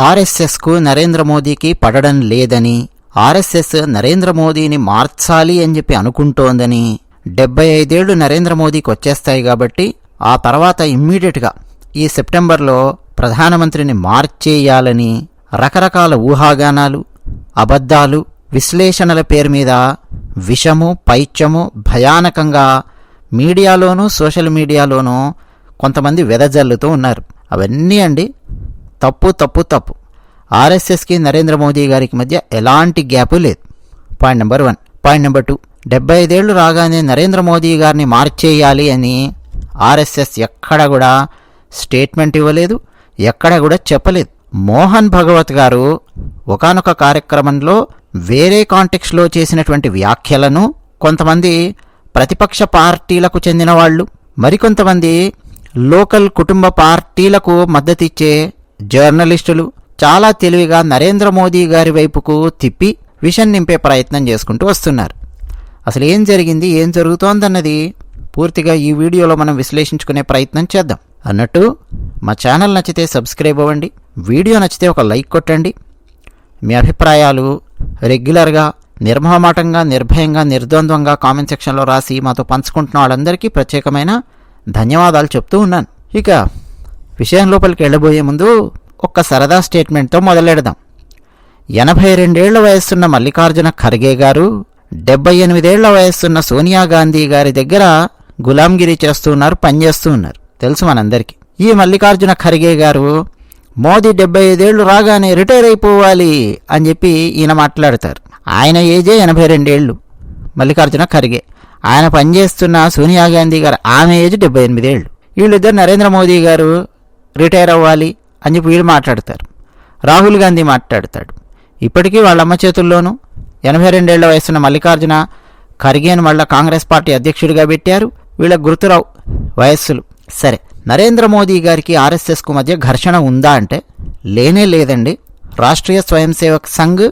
ఆర్ఎస్ఎస్కు నరేంద్ర మోదీకి పడడం లేదని ఆర్ఎస్ఎస్ నరేంద్ర మోదీని మార్చాలి అని చెప్పి అనుకుంటోందని డెబ్బై ఐదేళ్ళు నరేంద్ర మోదీకి వచ్చేస్తాయి కాబట్టి ఆ తర్వాత ఇమ్మీడియట్గా ఈ సెప్టెంబర్లో ప్రధానమంత్రిని మార్చేయాలని రకరకాల ఊహాగానాలు అబద్ధాలు విశ్లేషణల పేరు మీద విషము పైత్యము భయానకంగా మీడియాలోనూ సోషల్ మీడియాలోనూ కొంతమంది వెదజల్లుతూ ఉన్నారు. అవన్నీ అండి తప్పు తప్పు తప్పు. ఆర్ఎస్ఎస్కి నరేంద్ర మోదీ గారికి మధ్య ఎలాంటి గ్యాపు లేదు. Point number one point number two డెబ్బై ఐదేళ్ళు రాగానే నరేంద్ర మోదీ గారిని మార్చేయాలి అని ఆర్ఎస్ఎస్ ఎక్కడ కూడా స్టేట్మెంట్ ఇవ్వలేదు ఎక్కడ కూడా చెప్పలేదు. మోహన్ భగవత్ గారు ఒకానొక కార్యక్రమంలో వేరే కాంటెక్స్లో చేసినటువంటి వ్యాఖ్యలను కొంతమంది ప్రతిపక్ష పార్టీలకు చెందిన వాళ్ళు మరికొంతమంది లోకల్ కుటుంబ పార్టీలకు మద్దతిచ్చే జర్నలిస్టులు చాలా తెలివిగా నరేంద్ర మోదీ గారి వైపుకు తిప్పి విషం నింపే ప్రయత్నం చేసుకుంటూ వస్తున్నారు. అసలు ఏం జరిగింది? ఏం జరుగుతోందన్నది పూర్తిగా ఈ వీడియోలో మనం విశ్లేషించుకునే ప్రయత్నం చేద్దాం. అన్నట్టు మా ఛానల్ నచ్చితే సబ్స్క్రైబ్ అవ్వండి. వీడియో నచ్చితే ఒక లైక్ కొట్టండి. మీ అభిప్రాయాలు రెగ్యులర్గా నిర్మహమాటంగా నిర్భయంగా నిర్ద్వంద్వంగా కామెంట్ సెక్షన్లో రాసి మాతో పంచుకుంటున్న వాళ్ళందరికీ ప్రత్యేకమైన ధన్యవాదాలు చెప్తూ ఉన్నాను. ఇక విషయం లోపలికి వెళ్ళబోయే ముందు ఒక్క సరదా స్టేట్మెంట్తో మొదలెడదాం. ఎనభై రెండేళ్ళ వయస్సున్న మల్లికార్జున ఖర్గే గారు డెబ్బై ఎనిమిదేళ్ళ వయస్సున్న సోనియా గాంధీ గారి దగ్గర గులాంగిరి చేస్తూ ఉన్నారు పనిచేస్తూ ఉన్నారు తెలుసు మనందరికీ. ఈ మల్లికార్జున ఖర్గే గారు మోదీ డెబ్బై ఐదేళ్ళు రాగానే రిటైర్ అయిపోవాలి అని చెప్పి ఈయన మాట్లాడతారు. ఆయన ఏజే ఎనభై రెండేళ్ళు మల్లికార్జున ఖర్గే. ఆయన పనిచేస్తున్న సోనియా గాంధీ గారు ఆమె ఏజ్ డెబ్బై ఎనిమిదేళ్ళు వీళ్ళిద్దరు నరేంద్ర మోదీ గారు రిటైర్ అవ్వాలి అని చెప్పి వీళ్ళు మాట్లాడతారు. రాహుల్ గాంధీ మాట్లాడతాడు. ఇప్పటికీ వాళ్ళ అమ్మ చేతుల్లోనూ ఎనభై రెండేళ్ళ వయసున్న మల్లికార్జున ఖర్గేను మళ్ళా కాంగ్రెస్ పార్టీ అధ్యక్షుడిగా పెట్టారు. వీళ్ళ గుర్తురావు వయస్సులు. సరే నరేంద్ర మోదీ గారికి ఆర్ఎస్ఎస్కు మధ్య ఘర్షణ ఉందా అంటే లేనే లేదండి. రాష్ట్రీయ స్వయం సేవక్ సంఘ్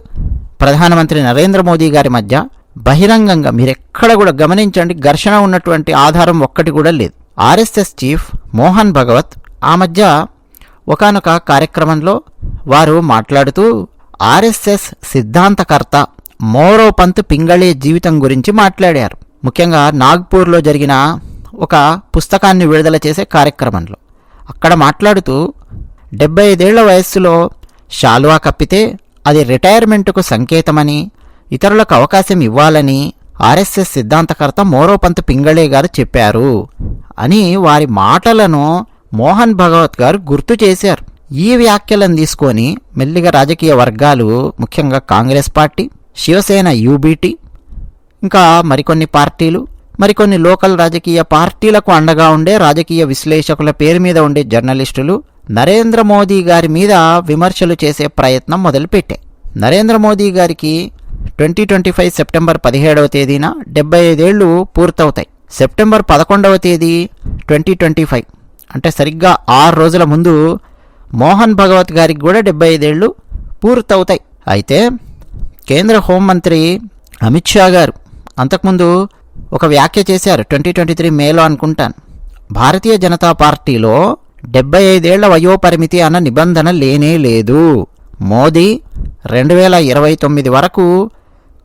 ప్రధానమంత్రి నరేంద్ర మోదీ గారి మధ్య బహిరంగంగా మీరెక్కడ కూడా గమనించండి ఘర్షణ ఉన్నటువంటి ఆధారం ఒక్కటి కూడా లేదు. ఆర్ఎస్ఎస్ చీఫ్ మోహన్ భగవత్ ఆ మధ్య ఒకానొక కార్యక్రమంలో వారు మాట్లాడుతూ ఆర్ఎస్ఎస్ సిద్ధాంతకర్త మోరోపంత్ పింగళే జీవితం గురించి మాట్లాడారు. ముఖ్యంగా నాగ్పూర్లో జరిగిన ఒక పుస్తకాన్ని విడుదల చేసే కార్యక్రమంలో. అక్కడ మాట్లాడుతూ డెబ్బై ఐదేళ్ళ వయస్సులో షాల్వా కప్పితే అది రిటైర్మెంటుకు సంకేతమని ఇతరులకు అవకాశం ఇవ్వాలని ఆర్ఎస్ఎస్ సిద్ధాంతకర్త మోరోపంత్ పింగళే గారు చెప్పారు అని వారి మాటలను మోహన్ భగవత్ గారు గుర్తు చేశారు. ఈ వ్యాఖ్యలను తీసుకొని మెల్లిగా రాజకీయ వర్గాలు ముఖ్యంగా కాంగ్రెస్ పార్టీ శివసేన యూబీటీ ఇంకా మరికొన్ని పార్టీలు మరికొన్ని లోకల్ రాజకీయ పార్టీలకు అండగా ఉండే రాజకీయ విశ్లేషకుల పేరు మీద ఉండే జర్నలిస్టులు నరేంద్ర మోదీ గారి మీద విమర్శలు చేసే ప్రయత్నం మొదలుపెట్టాయి నరేంద్ర మోదీ గారికి ట్వంటీ ట్వంటీ ఫైవ్ సెప్టెంబర్ పదిహేడవ తేదీన డెబ్బై ఐదేళ్ళు పూర్తవుతాయి. సెప్టెంబర్ పదకొండవ తేదీ ట్వంటీ ట్వంటీ ఫైవ్. అంటే సరిగ్గా ఆరు రోజుల ముందు మోహన్ భగవత్ గారికి కూడా డెబ్బై ఐదేళ్ళు పూర్తవుతాయి. అయితే కేంద్ర హోంమంత్రి అమిత్ షా గారు అంతకుముందు ఒక వ్యాఖ్య చేశారు. ట్వంటీ ట్వంటీ త్రీ మేలో అనుకుంటాను. భారతీయ జనతా పార్టీలో డెబ్బై ఐదేళ్ళ వయోపరిమితి అన్న నిబంధన లేనే లేదు. మోదీ రెండు వేల ఇరవై తొమ్మిది వరకు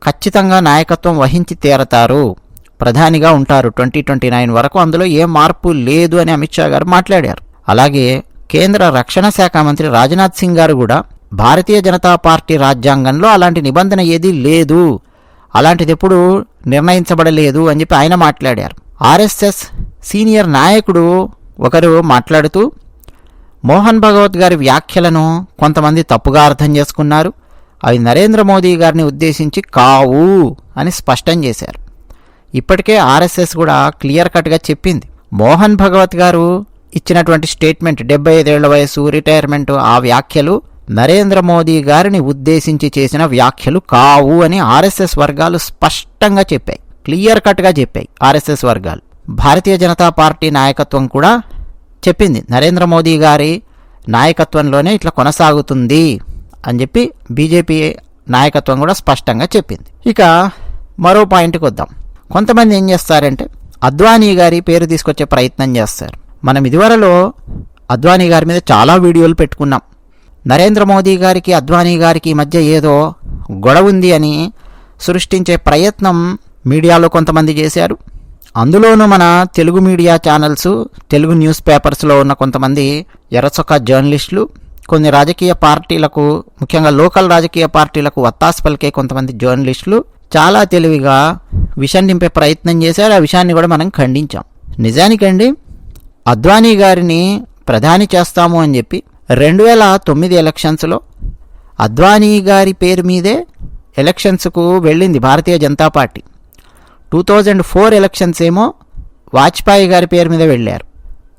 ఖచ్చితంగా నాయకత్వం వహించి తీరతారు. ప్రధానిగా ఉంటారు ట్వంటీ ట్వంటీ నైన్ వరకు. అందులో ఏ మార్పు లేదు అని అమిత్ షా గారు మాట్లాడారు. అలాగే కేంద్ర రక్షణ శాఖ మంత్రి రాజ్నాథ్ సింగ్ గారు కూడా భారతీయ జనతా పార్టీ రాజ్యాంగంలో అలాంటి నిబంధన ఏదీ లేదు. అలాంటిది ఎప్పుడు నిర్ణయించబడలేదు అని చెప్పి ఆయన మాట్లాడారు. ఆర్ఎస్ఎస్ సీనియర్ నాయకుడు ఒకరు మాట్లాడుతూ మోహన్ భగవత్ గారి వ్యాఖ్యలను కొంతమంది తప్పుగా అర్థం చేసుకున్నారు. అవి నరేంద్ర మోదీ గారిని ఉద్దేశించి కావు అని స్పష్టం చేశారు. ఇప్పటికే ఆర్ఎస్ఎస్ కూడా క్లియర్ కట్గా చెప్పింది. మోహన్ భగవత్ గారు ఇచ్చినటువంటి స్టేట్మెంట్ డెబ్బై ఐదేళ్ళ వయసు రిటైర్మెంట్ ఆ వ్యాఖ్యలు నరేంద్ర మోదీ గారిని ఉద్దేశించి చేసిన వ్యాఖ్యలు కావు అని ఆర్ఎస్ఎస్ వర్గాలు స్పష్టంగా చెప్పాయి. క్లియర్ కట్గా చెప్పాయి ఆర్ఎస్ఎస్ వర్గాలు. భారతీయ జనతా పార్టీ నాయకత్వం కూడా చెప్పింది. నరేంద్ర మోదీ గారి నాయకత్వంలోనే ఇట్లా కొనసాగుతుంది అని చెప్పి బీజేపీ నాయకత్వం కూడా స్పష్టంగా చెప్పింది. ఇక మరో పాయింట్కి వద్దాం. కొంతమంది ఏం చేస్తారంటే అద్వానీ గారి పేరు తీసుకొచ్చే ప్రయత్నం చేస్తారు. మనం ఇదివరలో అద్వానీ గారి మీద చాలా వీడియోలు పెట్టుకున్నాం. నరేంద్ర మోదీ గారికి అద్వానీ గారికి మధ్య ఏదో గొడవ ఉంది అని సృష్టించే ప్రయత్నం మీడియాలో కొంతమంది చేశారు. అందులోనూ మన Telugu media channels Telugu news పేపర్స్లో ఉన్న కొంతమంది ఎర్రచొక్క జర్నలిస్టులు కొన్ని రాజకీయ పార్టీలకు ముఖ్యంగా లోకల్ రాజకీయ పార్టీలకు వత్తాసు పలికే కొంతమంది జర్నలిస్టులు చాలా తెలివిగా విషయం నింపే ప్రయత్నం చేశారు. ఆ విషయాన్ని కూడా మనం ఖండించాం. నిజానికండి అద్వానీ గారిని ప్రధాని చేస్తాము అని చెప్పి రెండు వేల తొమ్మిది ఎలక్షన్స్లో అద్వానీ గారి పేరు మీదే ఎలక్షన్స్కు వెళ్ళింది Bharatiya Janata party. Two thousand four elections ఏమో వాజ్పేయి గారి పేరు మీద వెళ్ళారు.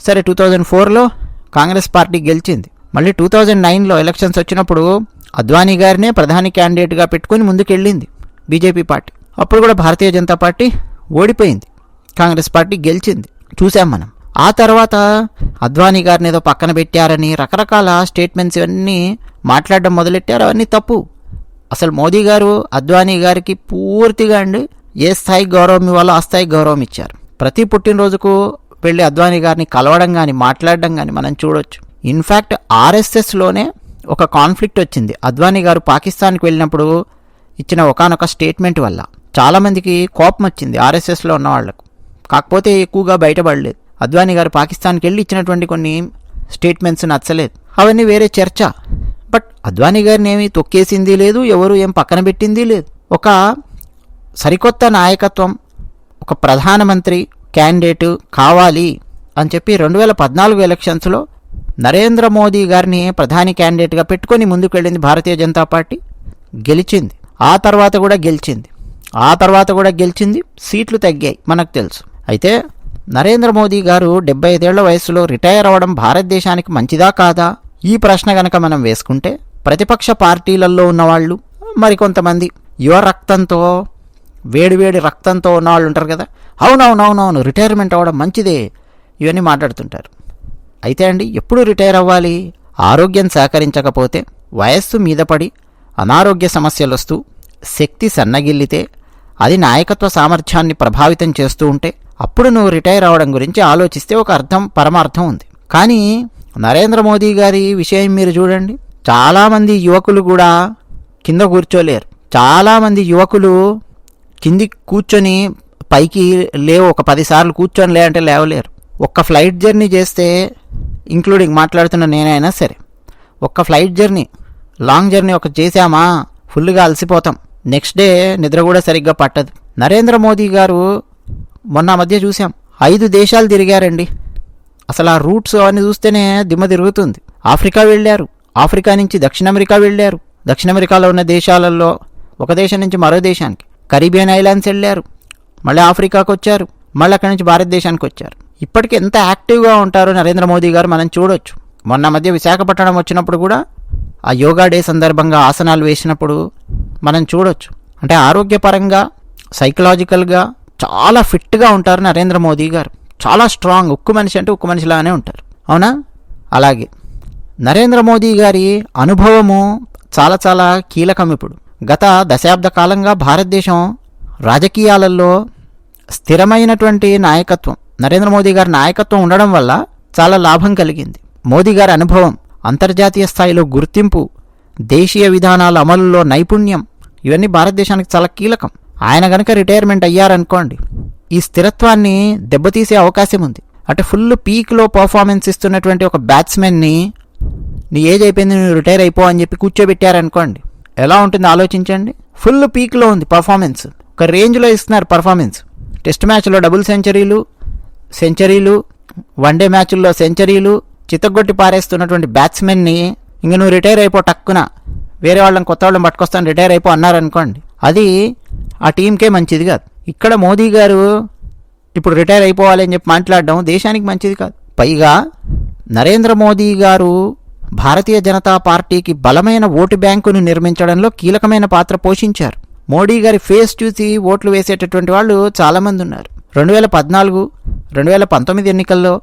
సరే టూ థౌజండ్ ఫోర్లో కాంగ్రెస్ పార్టీ గెలిచింది. మళ్ళీ టూ థౌజండ్ నైన్లో ఎలక్షన్స్ వచ్చినప్పుడు అద్వానీ గారినే ప్రధాని క్యాండిడేట్గా పెట్టుకుని ముందుకెళ్ళింది. BJP party. అప్పుడు కూడా భారతీయ జనతా పార్టీ ఓడిపోయింది. కాంగ్రెస్ పార్టీ గెలిచింది. చూసాం మనం. ఆ తర్వాత అద్వానీ గారిని ఏదో పక్కన పెట్టారని రకరకాల స్టేట్మెంట్స్ ఇవన్నీ మాట్లాడడం మొదలెట్టారు. అవన్నీ తప్పు. అసలు మోదీ గారు అద్వానీ గారికి పూర్తిగా అండి ఏ స్థాయి గౌరవం ఇవ్వాలో ఆ స్థాయి గౌరవం ఇచ్చారు. ప్రతి పుట్టినరోజుకు వెళ్ళి అద్వానీ గారిని కలవడం కానీ మాట్లాడడం కానీ మనం చూడొచ్చు. ఇన్ఫ్యాక్ట్ ఆర్ఎస్ఎస్లోనే ఒక కాన్ఫ్లిక్ట్ వచ్చింది. అద్వానీ గారు పాకిస్తాన్కి వెళ్ళినప్పుడు ఇచ్చిన ఒకనొక స్టేట్మెంట్ వల్ల చాలామందికి కోపం వచ్చింది ఆర్ఎస్ఎస్లో ఉన్న వాళ్ళకు కాకపోతే ఎక్కువగా బయటపడలేదు. అద్వానీ గారు పాకిస్తాన్కి వెళ్ళి ఇచ్చినటువంటి కొన్ని స్టేట్మెంట్స్ నచ్చలేదు. అవన్నీ వేరే చర్చ. బట్ అద్వానీ గారిని ఏమీ తొక్కేసింది లేదు ఎవరు ఏం పక్కన పెట్టింది లేదు. ఒక సరికొత్త నాయకత్వం ఒక ప్రధానమంత్రి క్యాండిడేట్ కావాలి అని చెప్పి రెండు వేల పద్నాలుగు ఎలక్షన్స్లో నరేంద్ర మోదీ గారిని ప్రధాని క్యాండిడేట్గా పెట్టుకొని ముందుకు వెళ్ళింది భారతీయ జనతా పార్టీ. గెలిచింది. ఆ తర్వాత కూడా గెలిచింది. ఆ తర్వాత కూడా గెలిచింది. సీట్లు తగ్గాయి మనకు తెలుసు. అయితే నరేంద్ర మోదీ గారు డెబ్బై ఐదేళ్ళ వయసులో రిటైర్ అవ్వడం భారతదేశానికి మంచిదా కాదా? ఈ ప్రశ్న గనక మనం వేసుకుంటే ప్రతిపక్ష పార్టీలలో ఉన్నవాళ్ళు మరికొంతమంది యువ రక్తంతో వేడివేడి రక్తంతో ఉన్న వాళ్ళు ఉంటారు కదా? అవునవునవునవును రిటైర్మెంట్ అవ్వడం మంచిదే ఇవన్నీ మాట్లాడుతుంటారు. అయితే అండి ఎప్పుడు రిటైర్ అవ్వాలి? ఆరోగ్యం సహకరించకపోతే వయస్సు మీద పడి అనారోగ్య సమస్యలొస్తూ శక్తి సన్నగిల్లితే అది నాయకత్వ సామర్థ్యాన్ని ప్రభావితం చేస్తూ ఉంటే అప్పుడు నువ్వు రిటైర్ అవ్వడం గురించి ఆలోచిస్తే ఒక అర్థం పరమార్థం ఉంది. కానీ నరేంద్ర మోదీ గారి విషయం మీరు చూడండి. చాలామంది యువకులు కూడా కింద కూర్చోలేరు. చాలామంది యువకులు కింది కూర్చొని పైకి లేవు ఒక పదిసార్లు కూర్చొని లే అంటే లేవలేరు. ఒక్క ఫ్లైట్ జర్నీ చేస్తే ఇంక్లూడింగ్ మాట్లాడుతున్న నేనైనా సరే ఒక్క ఫ్లైట్ జర్నీ లాంగ్ జర్నీ ఒకటి చేశామా? ఫుల్గా అలసిపోతాం. నెక్స్ట్ డే నిద్ర కూడా సరిగ్గా పట్టదు. నరేంద్ర మోదీ గారు మొన్న మధ్య చూసాం ఐదు దేశాలు తిరిగారండి. అసలు ఆ రూట్స్ అవన్నీ చూస్తేనే దిమ్మ తిరుగుతుంది. ఆఫ్రికా వెళ్ళారు. ఆఫ్రికా నుంచి దక్షిణ అమెరికా వెళ్ళారు. దక్షిణ అమెరికాలో ఉన్న దేశాలలో ఒక దేశం నుంచి మరో దేశానికి. కరీబియన్ ఐలాండ్స్ వెళ్ళారు. మళ్ళీ ఆఫ్రికాకు వచ్చారు. మళ్ళీ అక్కడి నుంచి భారతదేశానికి వచ్చారు. ఇప్పటికి ఎంత యాక్టివ్గా ఉంటారో నరేంద్ర మోదీ గారు మనం చూడొచ్చు. మొన్న మధ్య విశాఖపట్నం వచ్చినప్పుడు కూడా ఆ యోగా డే సందర్భంగా ఆసనాలు వేసినప్పుడు మనం చూడొచ్చు. అంటే ఆరోగ్యపరంగా సైకలాజికల్గా చాలా ఫిట్గా ఉంటారు నరేంద్ర మోదీ గారు. చాలా స్ట్రాంగ్ ఉక్కు మనిషి అంటే ఉక్కు మనిషిలానే ఉంటారు. అవునా? అలాగే. నరేంద్ర మోదీ గారి అనుభవము చాలా చాలా కీలకం ఇప్పుడు. గత దశాబ్ద కాలంగా భారతదేశం రాజకీయాలలో స్థిరమైనటువంటి నాయకత్వం నరేంద్ర మోదీ గారి నాయకత్వం ఉండడం వల్ల చాలా లాభం కలిగింది. మోదీ గారి అనుభవం అంతర్జాతీయ స్థాయిలో గుర్తింపు దేశీయ విధానాల అమలులో నైపుణ్యం ఇవన్నీ భారతదేశానికి చాలా కీలకం. ఆయన గనక రిటైర్మెంట్ అయ్యారనుకోండి ఈ స్థిరత్వాన్ని దెబ్బతీసే అవకాశం ఉంది. అంటే ఫుల్ పీక్లో పర్ఫార్మెన్స్ ఇస్తున్నటువంటి ఒక బ్యాట్స్మెన్ని నీ ఏజ్ అయిపోయింది నువ్వు రిటైర్ అయిపో అని చెప్పి కూర్చోబెట్టారనుకోండి ఎలా ఉంటుంది ఆలోచించండి? ఫుల్ పీక్లో ఉంది పర్ఫార్మెన్స్. ఒక రేంజ్లో ఇస్తున్నారు పర్ఫార్మెన్స్. టెస్ట్ మ్యాచ్లో డబుల్ సెంచరీలు సెంచరీలు వన్డే మ్యాచ్ల్లో సెంచరీలు చిత్తగొట్టి పారేస్తున్నటువంటి బ్యాట్స్మెన్ని ఇంక నువ్వు రిటైర్ అయిపో టక్కున. వేరే వాళ్ళని కొత్త వాళ్ళని పట్టుకొస్తాను రిటైర్ అయిపో అన్నారనుకోండి అది ఆ టీంకే మంచిది కాదు. ఇక్కడ మోదీ గారు ఇప్పుడు రిటైర్ అయిపోవాలి అని చెప్పి మాట్లాడడం దేశానికి మంచిది కాదు. పైగా నరేంద్ర మోదీ గారు భారతీయ జనతా పార్టీకి బలమైన ఓటు బ్యాంకును నిర్మించడంలో కీలకమైన పాత్ర పోషించారు. మోడీ గారి ఫేస్ చూసి ఓట్లు వేసేటటువంటి వాళ్ళు చాలామంది ఉన్నారు. రెండు వేల పద్నాలుగు రెండు వేల పంతొమ్మిది ఎన్నికల్లో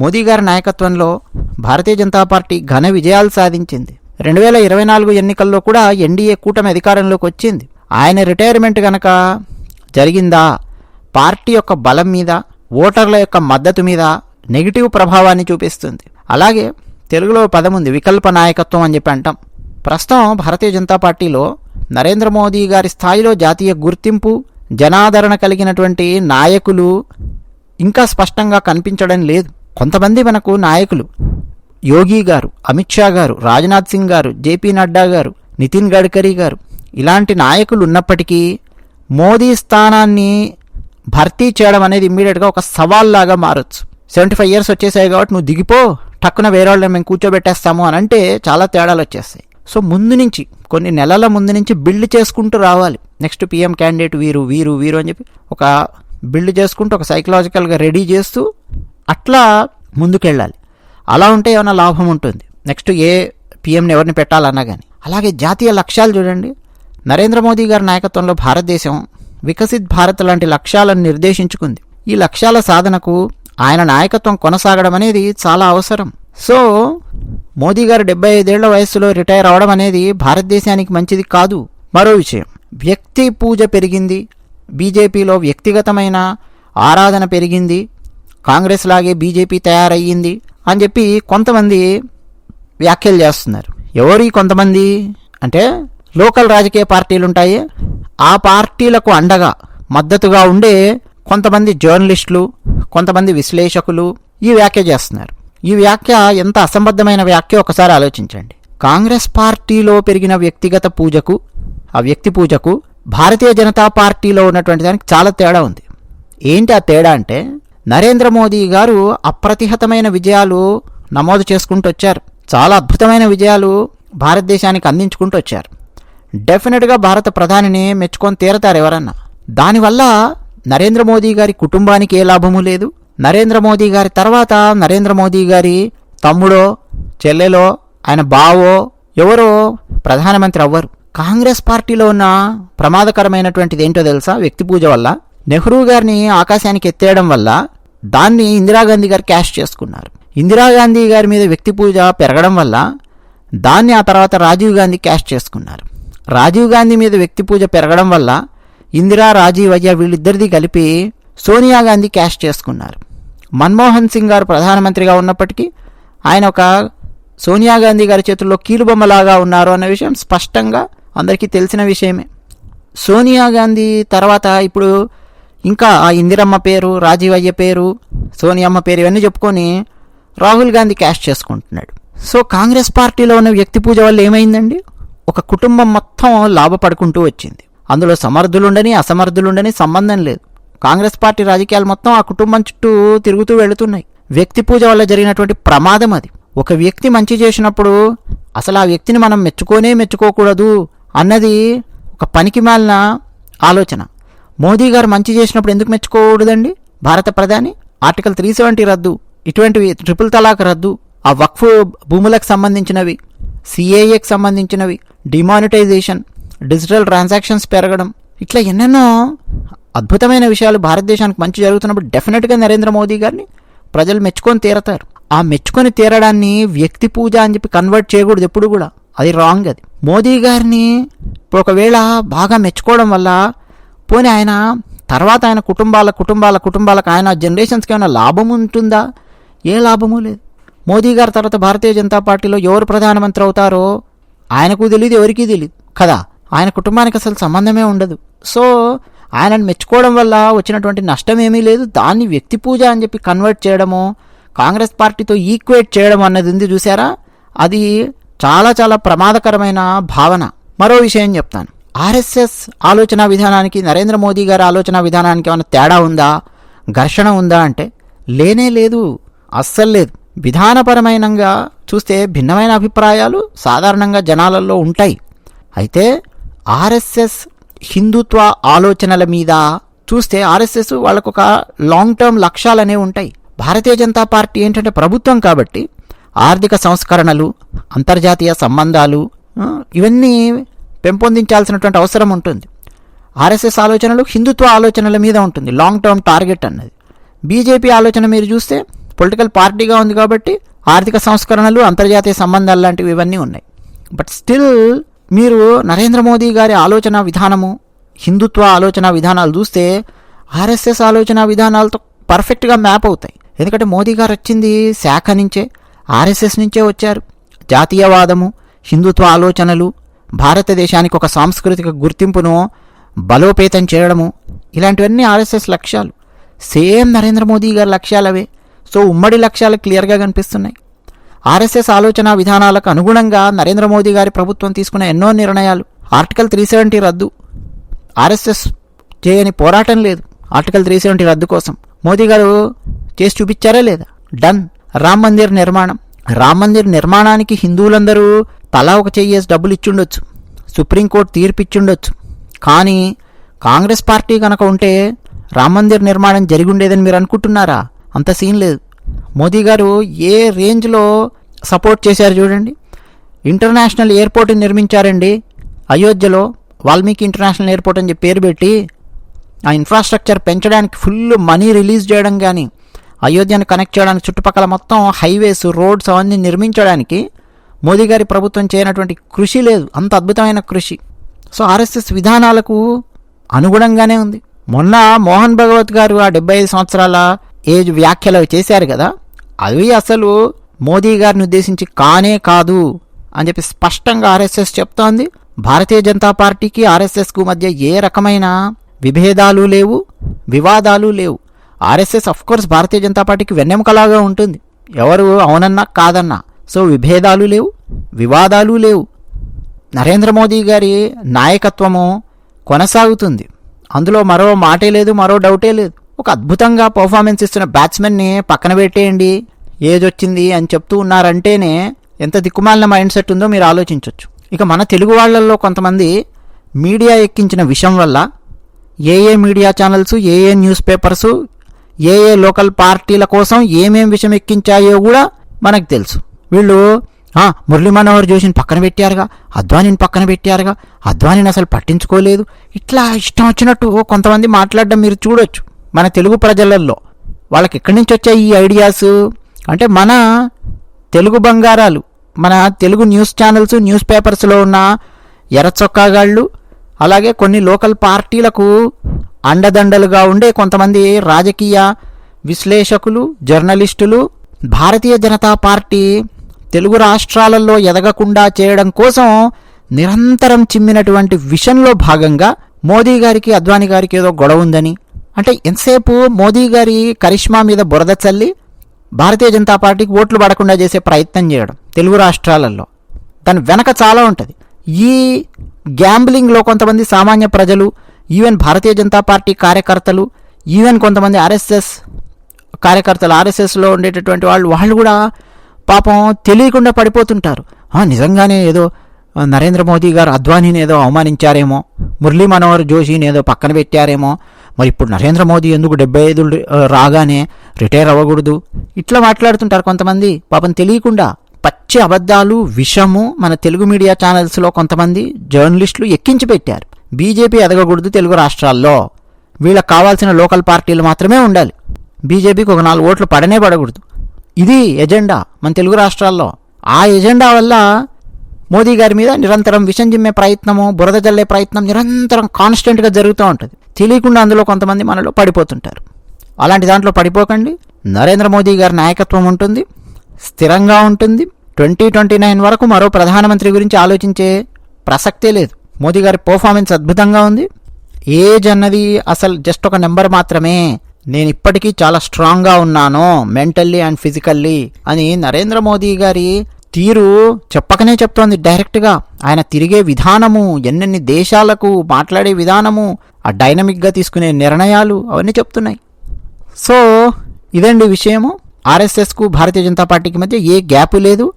మోదీ గారి నాయకత్వంలో భారతీయ జనతా పార్టీ ఘన విజయాలు సాధించింది. రెండు వేల ఇరవై నాలుగు ఎన్నికల్లో కూడా ఎన్డీఏ కూటమి అధికారంలోకి వచ్చింది. ఆయన రిటైర్మెంట్ గనక జరిగిందా? పార్టీ యొక్క బలం మీద ఓటర్ల యొక్క మద్దతు మీద నెగిటివ్ ప్రభావాన్ని చూపిస్తుంది. అలాగే తెలుగులో పదం ఉంది వికల్ప నాయకత్వం అని చెప్పి అంటాం. ప్రస్తుతం భారతీయ జనతా పార్టీలో నరేంద్ర మోదీ గారి స్థాయిలో జాతీయ గుర్తింపు జనాదరణ కలిగినటువంటి నాయకులు ఇంకా స్పష్టంగా కనిపించడం లేదు. కొంతమంది మనకు నాయకులు యోగి గారు అమిత్ షా గారు రాజ్నాథ్ సింగ్ గారు జేపీ నడ్డా గారు నితిన్ గడ్కరీ గారు ఇలాంటి నాయకులు ఉన్నప్పటికీ మోదీ స్థానాన్ని భర్తీ చేయడం అనేది ఇమ్మీడియట్గా ఒక సవాల్లాగా మారొచ్చు. సెవెంటీ ఫైవ్ ఇయర్స్ వచ్చేసాయి కాబట్టి నువ్వు దిగిపో టక్కున వేరే వాళ్ళని మేము కూర్చోబెట్టేస్తాము అని అంటే చాలా తేడాలు వచ్చేస్తాయి. సో ముందు నుంచి కొన్ని నెలల ముందు నుంచి బిల్డ్ చేసుకుంటూ రావాలి. నెక్స్ట్ పీఎం క్యాండిడేట్ వీరు వీరు వీరు అని చెప్పి ఒక బిల్డ్ చేసుకుంటూ ఒక సైకలాజికల్గా రెడీ చేస్తూ అట్లా ముందుకెళ్ళాలి. అలా ఉంటే ఏమైనా లాభం ఉంటుంది. నెక్స్ట్ ఏ పిఎంని ఎవరిని పెట్టాలన్నా కానీ అలాగే జాతీయ లక్ష్యాలు చూడండి. నరేంద్ర మోదీ గారి నాయకత్వంలో భారతదేశం వికసిత్ భారత్ లాంటి లక్ష్యాలను నిర్దేశించుకుంది. ఈ లక్ష్యాల సాధనకు ఆయన నాయకత్వం కొనసాగడం అనేది చాలా అవసరం. సో మోదీ గారు డెబ్బై ఐదేళ్ళ వయస్సులో రిటైర్ అవడం అనేది భారతదేశానికి మంచిది కాదు. మరో విషయం. వ్యక్తి పూజ పెరిగింది. బీజేపీలో వ్యక్తిగతమైన ఆరాధన పెరిగింది. కాంగ్రెస్ లాగే బీజేపీ తయారయ్యింది అని చెప్పి కొంతమంది వ్యాఖ్యలు చేస్తున్నారు. ఎవరి కొంతమంది? అంటే లోకల్ రాజకీయ పార్టీలు ఉంటాయి. ఆ పార్టీలకు అండగా మద్దతుగా ఉండే కొంతమంది జర్నలిస్టులు కొంతమంది విశ్లేషకులు ఈ వ్యాఖ్య చేస్తున్నారు. ఈ వ్యాఖ్య ఎంత అసంబద్ధమైన వ్యాఖ్య ఒకసారి ఆలోచించండి. కాంగ్రెస్ పార్టీలో పెరిగిన వ్యక్తిగత పూజకు ఆ వ్యక్తి పూజకు భారతీయ జనతా పార్టీలో ఉన్నటువంటి దానికి చాలా తేడా ఉంది. ఏంటి ఆ తేడా అంటే నరేంద్ర మోదీ గారు అప్రతిహతమైన విజయాలు నమోదు చేసుకుంటూ వచ్చారు. చాలా అద్భుతమైన విజయాలు భారతదేశానికి అందించుకుంటూ వచ్చారు. డెఫినెట్గా భారత ప్రధానిని మెచ్చుకొని తీరతారు ఎవరన్నా. దానివల్ల నరేంద్ర మోదీ గారి కుటుంబానికి ఏ లాభము లేదు. నరేంద్ర మోదీ గారి తర్వాత నరేంద్ర మోదీ గారి తమ్ముడో చెల్లెలో ఆయన బావో ఎవరో ప్రధానమంత్రి అవ్వరు. కాంగ్రెస్ పార్టీలో ఉన్న ప్రమాదకరమైనటువంటిది ఏంటో తెలుసా? వ్యక్తి పూజ వల్ల. నెహ్రూ గారిని ఆకాశానికి ఎత్తేయడం వల్ల దాన్ని ఇందిరాగాంధీ గారు క్యాష్ చేసుకున్నారు. ఇందిరాగాంధీ గారి మీద వ్యక్తి పూజ పెరగడం వల్ల దాన్ని ఆ తర్వాత రాజీవ్ గాంధీ క్యాష్ చేసుకున్నారు. రాజీవ్ గాంధీ మీద వ్యక్తి పూజ పెరగడం వల్ల ఇందిరా రాజీవ్ అయ్య వీళ్ళిద్దరిది కలిపి సోనియా గాంధీ క్యాష్ చేసుకున్నారు. మన్మోహన్ సింగ్ గారు ప్రధానమంత్రిగా ఉన్నప్పటికీ ఆయన ఒక సోనియా గాంధీ గారి చేతుల్లో కీలుబొమ్మలాగా ఉన్నారు అన్న విషయం స్పష్టంగా అందరికీ తెలిసిన విషయమే. సోనియా గాంధీ తర్వాత ఇప్పుడు ఇంకా ఆ ఇందిరమ్మ పేరు రాజీవ్ అయ్య పేరు సోనియమ్మ పేరు ఇవన్నీ చెప్పుకొని రాహుల్ గాంధీ క్యాష్ చేసుకుంటున్నాడు. సో కాంగ్రెస్ పార్టీలో ఉన్న వ్యక్తి పూజ వల్ల ఏమైందండి? ఒక కుటుంబం మొత్తం లాభపడుకుంటూ వచ్చింది. అందులో సమర్థులుండని అసమర్థులుండని సంబంధం లేదు. కాంగ్రెస్ పార్టీ రాజకీయాలు మొత్తం ఆ కుటుంబం చుట్టూ తిరుగుతూ వెళుతున్నాయి. వ్యక్తి పూజ వల్ల జరిగినటువంటి ప్రమాదం అది. ఒక వ్యక్తి మంచి చేసినప్పుడు అసలు ఆ వ్యక్తిని మనం మెచ్చుకోనే మెచ్చుకోకూడదు అన్నది ఒక పనికి మాలిన ఆలోచన. మోదీ గారు మంచి చేసినప్పుడు ఎందుకు మెచ్చుకోకూడదండి? భారత ప్రధాని ఆర్టికల్ త్రీ సెవెంటీ రద్దు ఇటువంటివి ట్రిపుల్ తలాక్ రద్దు ఆ వక్ఫ్ భూములకు సంబంధించినవి సిఏఏకి సంబంధించినవి డిమానిటైజేషన్ డిజిటల్ ట్రాన్సాక్షన్స్ పెరగడం ఇట్లా ఎన్నెన్నో అద్భుతమైన విషయాలు భారతదేశానికి మంచి జరుగుతున్నప్పుడు డెఫినెట్గా నరేంద్ర మోదీ గారిని ప్రజలు మెచ్చుకొని తీరతారు. ఆ మెచ్చుకొని తీరడాన్ని వ్యక్తి పూజ అని చెప్పి కన్వర్ట్ చేయకూడదు ఎప్పుడు కూడా. అది రాంగ్ అది. మోదీ గారిని ఇప్పుడు ఒకవేళ బాగా మెచ్చుకోవడం వల్ల పోనీ ఆయన తర్వాత ఆయన కుటుంబాల కుటుంబాల కుటుంబాలకు ఆయన జనరేషన్స్కి ఏమైనా లాభం ఉంటుందా? ఏ లాభము లేదు. మోదీ గారి తర్వాత భారతీయ జనతా పార్టీలో ఎవరు ప్రధానమంత్రి అవుతారో ఆయనకు తెలియదు ఎవరికీ తెలియదు కదా? ఆయన కుటుంబానికి అసలు సంబంధమే ఉండదు. సో ఆయనను మెచ్చుకోవడం వల్ల వచ్చినటువంటి నష్టం ఏమీ లేదు. దాన్ని వ్యక్తి పూజ అని చెప్పి కన్వర్ట్ చేయడము కాంగ్రెస్ పార్టీతో ఈక్వేట్ చేయడం అన్నది ఉంది చూసారా అది చాలా చాలా ప్రమాదకరమైన భావన. మరో విషయం చెప్తాను. ఆర్ఎస్ఎస్ ఆలోచన విధానానికి నరేంద్ర మోదీ గారి ఆలోచన విధానానికి ఏమైనా తేడా ఉందా? ఘర్షణ ఉందా అంటే లేనే లేదు అస్సలు లేదు. విధానపరమైనంగా చూస్తే భిన్నమైన అభిప్రాయాలు సాధారణంగా జనాలలో ఉంటాయి. అయితే ఆర్ఎస్ఎస్ హిందుత్వ ఆలోచనల మీద చూస్తే ఆర్ఎస్ఎస్ వాళ్ళకు ఒక లాంగ్ టర్మ్ లక్ష్యాలనే ఉంటాయి. భారతీయ జనతా పార్టీ ఏంటంటే ప్రభుత్వం కాబట్టి ఆర్థిక సంస్కరణలు అంతర్జాతీయ సంబంధాలు ఇవన్నీ పెంపొందించాల్సినటువంటి అవసరం ఉంటుంది. ఆర్ఎస్ఎస్ ఆలోచనలు హిందుత్వ ఆలోచనల మీద ఉంటుంది. లాంగ్ టర్మ్ టార్గెట్ అన్నది. బీజేపీ ఆలోచన మీరు చూస్తే పొలిటికల్ పార్టీగా ఉంది కాబట్టి ఆర్థిక సంస్కరణలు అంతర్జాతీయ సంబంధాలు లాంటివి ఇవన్నీ ఉన్నాయి. బట్ స్టిల్ మీరు నరేంద్ర మోదీ గారి ఆలోచన విధానము హిందుత్వ ఆలోచన విధానాలు చూస్తే ఆర్ఎస్ఎస్ ఆలోచన విధానాలతో పర్ఫెక్ట్గా మ్యాప్ అవుతాయి. ఎందుకంటే మోదీ గారు వచ్చింది శాఖ నుంచే ఆర్ఎస్ఎస్ నుంచే వచ్చారు. జాతీయవాదము హిందుత్వ ఆలోచనలు భారతదేశానికి ఒక సాంస్కృతిక గుర్తింపును బలోపేతం చేయడము ఇలాంటివన్నీ ఆర్ఎస్ఎస్ లక్ష్యాలు. సేమ్ నరేంద్ర మోదీ గారి లక్ష్యాలు అవే సో ఉమ్మడి లక్ష్యాలు క్లియర్గా కనిపిస్తున్నాయి. ఆర్ఎస్ఎస్ ఆలోచన విధానాలకు అనుగుణంగా నరేంద్ర మోదీ గారి ప్రభుత్వం తీసుకున్న ఎన్నో నిర్ణయాలు. ఆర్టికల్ త్రీ సెవెంటీ రద్దు. ఆర్ఎస్ఎస్ చేయని పోరాటం లేదు. ఆర్టికల్ త్రీ సెవెంటీ రద్దు కోసం. మోదీ గారు చేసి చూపించారా లేదా? డన్. రామ్ మందిర్ నిర్మాణం. రామ్ మందిర్ నిర్మాణానికి హిందువులందరూ తలా ఒక చెయ్యేసి డబ్బులు ఇచ్చుండొచ్చు. సుప్రీంకోర్టు తీర్పు ఇచ్చుండొచ్చు కానీ కాంగ్రెస్ పార్టీ కనుక ఉంటే రామ మందిర్ నిర్మాణం జరిగి ఉండేదని మీరు అనుకుంటున్నారా? అంత సీన్ లేదు. మోదీ గారు ఏ రేంజ్లో సపోర్ట్ చేశారు చూడండి. ఇంటర్నేషనల్ ఎయిర్పోర్ట్ నిర్మించారండి. అయోధ్యలో వాల్మీకి ఇంటర్నేషనల్ ఎయిర్పోర్ట్ అని చెప్పి పేరు పెట్టి ఆ ఇన్ఫ్రాస్ట్రక్చర్ పెంచడానికి ఫుల్ మనీ రిలీజ్ చేయడం కానీ అయోధ్యను కనెక్ట్ చేయడానికి చుట్టుపక్కల మొత్తం హైవేస్ రోడ్స్ అవన్నీ నిర్మించడానికి మోదీ గారి ప్రభుత్వం చేయనటువంటి కృషి లేదు. అంత అద్భుతమైన కృషి. సో ఆర్ఎస్ఎస్ విధానాలకు అనుగుణంగానే ఉంది. మొన్న మోహన్ భగవత్ గారు ఆ డెబ్బై ఐదు సంవత్సరాల ఏజ్ వ్యాఖ్యలు చేశారు కదా అవి అసలు మోదీ గారిని ఉద్దేశించి కానే కాదు అని చెప్పి స్పష్టంగా ఆర్ఎస్ఎస్ చెప్తోంది. భారతీయ జనతా పార్టీకి ఆర్ఎస్ఎస్కు మధ్య ఏ రకమైన విభేదాలు లేవు వివాదాలు లేవు. ఆర్ఎస్ఎస్ అఫ్కోర్స్ భారతీయ జనతా పార్టీకి వెన్నెముకలాగా ఉంటుంది. ఎవరు అవునన్నా కాదన్నా. సో విభేదాలు లేవు వివాదాలు లేవు. నరేంద్ర మోదీ గారి నాయకత్వము కొనసాగుతుంది. అందులో మరో మాటే లేదు మరో డౌటే లేదు. ఒక అద్భుతంగా పర్ఫార్మెన్స్ ఇస్తున్న బ్యాట్స్మెన్ని పక్కన పెట్టేయండి ఏదొచ్చింది వచ్చింది అని చెప్తూ ఉన్నారంటేనే ఎంత దిక్కుమాలిన మైండ్ సెట్ ఉందో మీరు ఆలోచించవచ్చు ఇక మన తెలుగు వాళ్ళల్లో కొంతమంది మీడియా ఎక్కించిన విషయం వల్ల ఏ ఏ మీడియా ఛానల్స్ ఏ ఏ న్యూస్ పేపర్స్ ఏ ఏ లోకల్ పార్టీల కోసం ఏమేం విషయం ఎక్కించాయో కూడా మనకు తెలుసు. వీళ్ళు మురళీ మనోహర్ జోషిని పక్కన పెట్టారుగా అద్వానీని పక్కన పెట్టారుగా అద్వానీని అసలు పట్టించుకోలేదు. ఇట్లా ఇష్టం వచ్చినట్టు కొంతమంది మాట్లాడడం మీరు చూడొచ్చు మన తెలుగు ప్రజలలో. వాళ్ళకి ఎక్కడి నుంచి వచ్చాయి ఈ ఐడియాస్? అంటే మన తెలుగు బంగారాలు మన తెలుగు న్యూస్ ఛానల్స్ న్యూస్ పేపర్స్లో ఉన్న ఎర్ర చొక్కాగాళ్ళు అలాగే కొన్ని లోకల్ పార్టీలకు అండదండలుగా ఉండే కొంతమంది రాజకీయ విశ్లేషకులు జర్నలిస్టులు భారతీయ జనతా పార్టీ తెలుగు రాష్ట్రాలలో ఎదగకుండా చేయడం కోసం నిరంతరం చిమ్మినటువంటి విషన్లో భాగంగా మోదీ గారికి అద్వానీ గారికి ఏదో గొడవ ఉందని అంటే ఎంతసేపు మోదీ గారి కరిష్మా మీద బురద చల్లి భారతీయ జనతా పార్టీకి ఓట్లు పడకుండా చేసే ప్రయత్నం చేయడం తెలుగు రాష్ట్రాలలో. దాని వెనక చాలా ఉంటుంది. ఈ గ్యాంబ్లింగ్లో కొంతమంది సామాన్య ప్రజలు ఈవెన్ భారతీయ జనతా పార్టీ కార్యకర్తలు ఈవెన్ కొంతమంది ఆర్ఎస్ఎస్ కార్యకర్తలు ఆర్ఎస్ఎస్లో ఉండేటటువంటి వాళ్ళు వాళ్ళు కూడా పాపం తెలియకుండా పడిపోతుంటారు. నిజంగానే ఏదో నరేంద్ర మోదీ గారు అద్వానీని ఏదో అవమానించారేమో మురళీ మనోహర్ జోషిని ఏదో పక్కన పెట్టారేమో మరి ఇప్పుడు నరేంద్ర మోదీ ఎందుకు డెబ్బై ఐదు రాగానే రిటైర్ అవ్వకూడదు? ఇట్లా మాట్లాడుతుంటారు కొంతమంది. పాపం తెలియకుండా పచ్చి అబద్ధాలు విషము మన తెలుగు మీడియా ఛానల్స్లో కొంతమంది జర్నలిస్టులు ఎక్కించి పెట్టారు. బీజేపీ ఎదగకూడదు తెలుగు రాష్ట్రాల్లో. వీళ్ళకి కావాల్సిన లోకల్ పార్టీలు మాత్రమే ఉండాలి. బీజేపీకి ఒక నాలుగు ఓట్లు పడనే పడకూడదు. ఇది ఎజెండా మన తెలుగు రాష్ట్రాల్లో. ఆ ఎజెండా వల్ల మోదీ గారి మీద నిరంతరం విషం జిమ్మే ప్రయత్నము బురద జల్లే ప్రయత్నం నిరంతరం కాన్స్టెంట్గా జరుగుతూ ఉంటుంది. తెలియకుండా అందులో కొంతమంది మనలో పడిపోతుంటారు. అలాంటి దాంట్లో పడిపోకండి. నరేంద్ర మోదీ గారి నాయకత్వం ఉంటుంది. స్థిరంగా ఉంటుంది. ట్వంటీ ట్వంటీ నైన్ వరకు మరో ప్రధానమంత్రి గురించి ఆలోచించే ప్రసక్తే లేదు. మోదీ గారి పర్ఫార్మెన్స్ అద్భుతంగా ఉంది. ఏజ్ అన్నది అసలు జస్ట్ ఒక నెంబర్ మాత్రమే. నేను ఇప్పటికీ చాలా స్ట్రాంగ్గా ఉన్నాను మెంటల్లీ అండ్ ఫిజికల్లీ అని నరేంద్ర మోదీ గారి తీరు చెప్పకనే చెప్తోంది డైరెక్ట్గా. ఆయన తిరిగే విధానము ఎన్నెన్ని దేశాలకు మాట్లాడే విధానము ఆ డైనమిక్గా తీసుకునే నిర్ణయాలు అవన్నీ చెప్తున్నాయి. సో ఇదండి విషయము. ఆర్ఎస్ఎస్కు భారతీయ జనతా పార్టీకి మధ్య ఏ గ్యాప్ లేదు.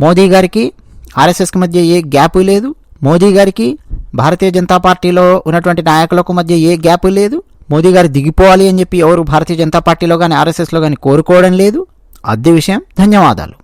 మోదీ గారికి ఆర్ఎస్ఎస్కి మధ్య ఏ గ్యాప్ లేదు. మోదీ గారికి భారతీయ జనతా పార్టీలో ఉన్నటువంటి నాయకులకు మధ్య ఏ గ్యాప్ లేదు. మోదీ గారు దిగిపోవాలి అని చెప్పి ఎవరు భారతీయ జనతా పార్టీలో కానీ ఆర్ఎస్ఎస్లో కానీ కోరుకోవడం లేదు. అద్దె విషయం. ధన్యవాదాలు.